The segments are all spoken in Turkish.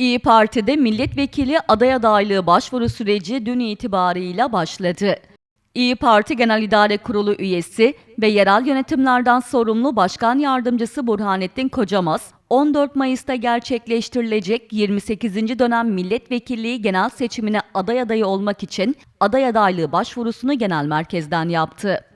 İyi Parti'de milletvekili aday adaylığı başvuru süreci dün itibarıyla başladı. İyi Parti Genel İdare Kurulu üyesi ve yerel yönetimlerden sorumlu Başkan Yardımcısı Burhanettin Kocamaz, 14 Mayıs'ta gerçekleştirilecek 28. dönem milletvekilliği genel seçimine aday adayı olmak için aday adaylığı başvurusunu genel merkezden yaptı.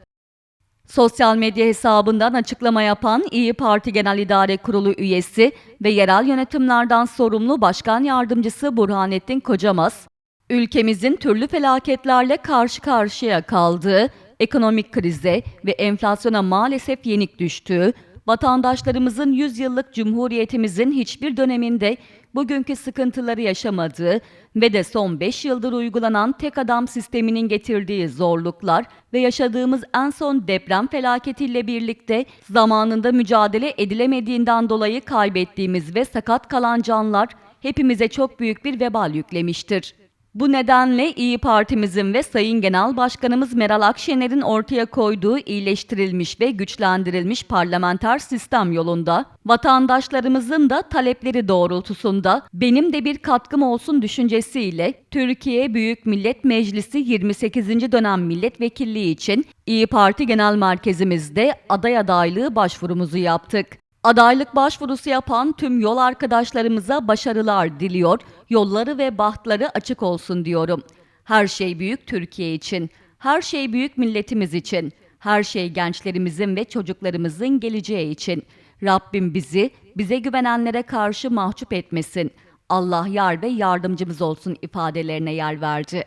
Sosyal medya hesabından açıklama yapan İyi Parti Genel İdare Kurulu üyesi ve yerel yönetimlerden sorumlu Başkan Yardımcısı Burhanettin Kocamaz, ülkemizin türlü felaketlerle karşı karşıya kaldığı, ekonomik krize ve enflasyona maalesef yenik düştüğü, vatandaşlarımızın 100 yıllık cumhuriyetimizin hiçbir döneminde bugünkü sıkıntıları yaşamadığı ve de son 5 yıldır uygulanan tek adam sisteminin getirdiği zorluklar ve yaşadığımız en son deprem felaketiyle birlikte zamanında mücadele edilemediğinden dolayı kaybettiğimiz ve sakat kalan canlar hepimize çok büyük bir vebal yüklemiştir. Bu nedenle İyi Partimizin ve Sayın Genel Başkanımız Meral Akşener'in ortaya koyduğu iyileştirilmiş ve güçlendirilmiş parlamenter sistem yolunda, vatandaşlarımızın da talepleri doğrultusunda benim de bir katkım olsun düşüncesiyle Türkiye Büyük Millet Meclisi 28. dönem milletvekilliği için İyi Parti Genel Merkezimizde aday adaylığı başvurumuzu yaptık. Adaylık başvurusu yapan tüm yol arkadaşlarımıza başarılar diliyor, yolları ve bahtları açık olsun diyorum. Her şey büyük Türkiye için, her şey büyük milletimiz için, her şey gençlerimizin ve çocuklarımızın geleceği için. Rabbim bizi, bize güvenenlere karşı mahcup etmesin. Allah yar ve yardımcımız olsun ifadelerine yer verdi.